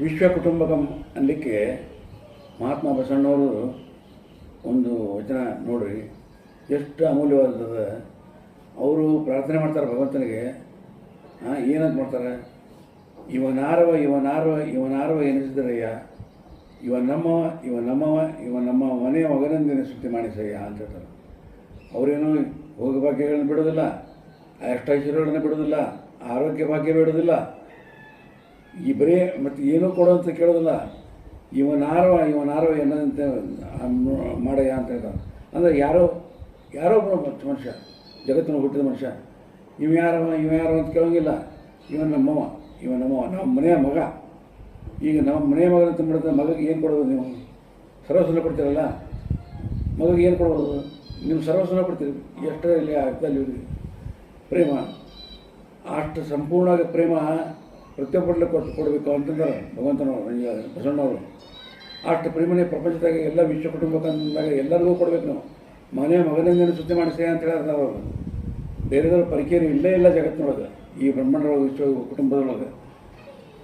ವಿಶ್ವ ಕುಟುಂಬಕಂ ಅನ್ನಲಿಕ್ಕೆ ಮಹಾತ್ಮ ಬಸಣ್ಣವರು ಒಂದು ವಚನ ನೋಡ್ರಿ. ಎಷ್ಟು ಅಮೂಲ್ಯವಾದದ ಅವರು ಪ್ರಾರ್ಥನೆ ಮಾಡ್ತಾರೆ ಭಗವಂತನಿಗೆ. ಹಾಂ, ಏನಂತ ಮಾಡ್ತಾರೆ? ಇವನಾರವ ಇವನಾರವ ಇವನಾರವ ಎನಿಸಿದರಯ್ಯ. ಇವ ನಮ್ಮವ ಇವ ನಮ್ಮವ ಇವ ನಮ್ಮ ಮನೆಯ ಮಗನೆಂದಿನ ಸುದ್ದಿ ಮಾಡಿಸಯ್ಯ ಅಂತ ಹೇಳ್ತಾರೆ. ಅವರೇನು ಭೋಗ ಭಾಗ್ಯಗಳನ್ನು ಬಿಡೋದಿಲ್ಲ ಅಷ್ಟೈಶ್ವರ್ಯಗಳನ್ನು ಬಿಡೋದಿಲ್ಲ ಆರೋಗ್ಯ ಭಾಗ್ಯ ಬಿಡೋದಿಲ್ಲ ಈ ಬರೀ ಮತ್ತು ಏನೂ ಕೊಡು ಅಂತ ಕೇಳೋದಿಲ್ಲ ಇವನಾರವ ಇವನಾರವ ಏನಂತ ಮಾಡಯ್ಯ ಅಂತ ಹೇಳ್ತಾರೆ ಅಂದರೆ ಯಾರೋ ಯಾರೋ ಒಬ್ಬ ಮನುಷ್ಯ- ಜಗತ್ತಿನ ಹುಟ್ಟಿದ ಮನುಷ್ಯ, ಇವ ಯಾರವ ಇವ ಯಾರವ ಅಂತ ಕೇಳೋಂಗಿಲ್ಲ ಇವನ್ ನಮ್ಮವ, ಇವ ನಮ್ಮವ, ನಮ್ಮ ಮನೆಯ ಮಗ. ಈಗ ನಮ್ಮ ಮನೆಯ ಮಗ ಅಂತ ಮಾಡಿದ್ರೆ ಮಗಗೆ ಏನು ಕೊಡೋದು ನೀವು? ಸರ್ವಸ್ವನ ಕೊಡ್ತೀರಲ್ಲ? ಮಗಗೆ ಏನು ಕೊಡ್ಬೋದು? ನಿಮ್ಮ ಸರ್ವಸ್ವನ ಕೊಡ್ತೀರಿ. ಎಷ್ಟರಲ್ಲಿ ಅರ್ಥದಲ್ಲಿ ಪ್ರೇಮ. ಅಷ್ಟು ಸಂಪೂರ್ಣವಾಗಿ ಪ್ರೇಮ ಪ್ರತಿಯೊಬ್ಬರಲ್ಲಿ ಕೊಟ್ಟು ಕೊಡಬೇಕು ಅಂತಂದ್ರೆ ಭಗವಂತನವರು ಈಗ ಬಸವಣ್ಣವರು ಅಷ್ಟು ಪ್ರೇಮನೇ ಪ್ರಪಂಚದಾಗ ಎಲ್ಲ ವಿಶ್ವ ಕುಟುಂಬಕ್ಕಂದಾಗ ಎಲ್ಲರಿಗೂ ಕೊಡಬೇಕು ನಾವು. ಮನೆ ಮಗನಿಂದ ಸುದ್ದಿ ಮಾಡಿಸಿ ಅಂತ ಹೇಳಿದ್ರೆ ಅವರು ಬೇರೆದವ್ರ ಪರಿಚಯ ಇಲ್ಲೇ ಇಲ್ಲ ಜಗತ್ತಿನೊಳಗೆ ಈ ಬ್ರಹ್ಮಾಂಡದೊಳಗೆ ವಿಶ್ವ ಕುಟುಂಬದೊಳಗೆ.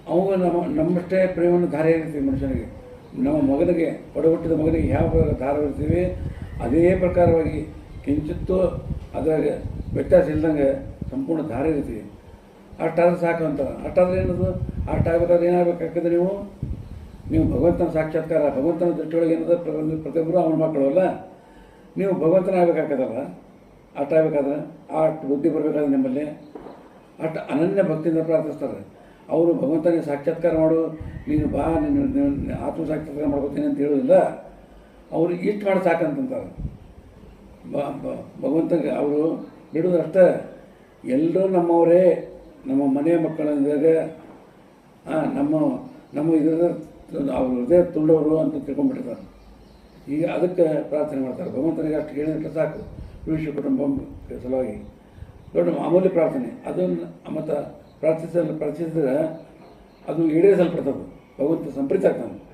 ಅವು ನಮ್ಮ, ನಮ್ಮಷ್ಟೇ ಪ್ರೇಮವನ್ನು ಧಾರೆ ಇರ್ತೀವಿ ಮನುಷ್ಯನಿಗೆ. ನಮ್ಮ ಮಗನಿಗೆ ಒಡಗುಟ್ಟಿದ ಮಗನಿಗೆ ಯಾವ ಪ್ರಕಾರ ಧಾರ ಇರ್ತೀವಿ ಅದೇ ಪ್ರಕಾರವಾಗಿ ಕಿಂಚಿತ್ತು ಅದರ ವ್ಯತ್ಯಾಸ ಇಲ್ಲದಂಗೆ ಸಂಪೂರ್ಣ ಧಾರೆ ಇರ್ತೀವಿ ಅಷ್ಟಾದ್ರೆ ಸಾಕು ಅಂತ. ಅಷ್ಟಾದ್ರೆ ಏನದು? ಅಷ್ಟಾಗಬೇಕಾದ್ರೆ ಏನಾಗಬೇಕಾಗ್ತದೆ ನೀವು ನೀವು ಭಗವಂತನ ಸಾಕ್ಷಾತ್ಕಾರ, ಭಗವಂತನ ದೃಷ್ಟಿಯೊಳಗೆ ಏನದ? ಪ್ರತಿ ಪ್ರತಿಯೊಬ್ಬರು ಅವನ ಮಕ್ಕಳು ಅಲ್ಲ. ನೀವು ಭಗವಂತನ ಆಗಬೇಕಾಗ್ತದಲ್ಲ ಅಷ್ಟ ಆಗಬೇಕಾದ್ರೆ? ಆ ಬುದ್ಧಿ ಬರಬೇಕಾದ್ರೆ ನಿಮ್ಮಲ್ಲಿ? ಅಷ್ಟು ಅನನ್ಯ ಭಕ್ತಿಯಿಂದ ಪ್ರಾರ್ಥಿಸ್ತಾರೆ. ಅವರು ಭಗವಂತನಿಗೆ ಸಾಕ್ಷಾತ್ಕಾರ ಮಾಡು, ನೀನು ಬಾ, ನೀನು ಆತ್ಮ ಸಾಕ್ಷಾತ್ಕಾರ ಮಾಡ್ಕೋತೀನಿ ಅಂತ ಹೇಳೋದಿಲ್ಲ ಅವರು ಇಷ್ಟು ಮಾಡಿ ಸಾಕಂತಂತಾರೆ. ಭಗವಂತನಿಗೆ ಅವರು ಬಿಡೋದು ಅಷ್ಟೇ ಎಲ್ಲರೂ ನಮ್ಮವರೇ. ನಮ್ಮ ಮನೆಯ ಮಕ್ಕಳಂದರೆ ನಮ್ಮ ನಮ್ಮ ಇದರ ಅವ್ರ ಹೃದಯ ತುಂಡವರು ಅಂತ ತಿಳ್ಕೊಂಡ್ಬಿಟ್ಟಿರ್ತಾರೆ ಈಗ ಅದಕ್ಕೆ ಪ್ರಾರ್ಥನೆ ಮಾಡ್ತಾರೆ. ಭಗವಂತನಿಗೆ ಅಷ್ಟು ಹೇಳಿದ್ರೆ ಸಾಕು. ವಿಶ್ವ ಕುಟುಂಬ ಸಲುವಾಗಿ. ದೊಡ್ಡ ಮಾಮೂಲಿ ಪ್ರಾರ್ಥನೆ. ಅದನ್ನು ಮತ್ತು ಪ್ರಾರ್ಥಿಸಲು ಪ್ರಾರ್ಥಿಸಿದ್ರೆ ಅದು ಈಡೇರಿಸಲ್ಪಡ್ತದೆ. ಭಗವಂತ ಸಂಪ್ರೀತ ಆಗ್ತಾನೆ.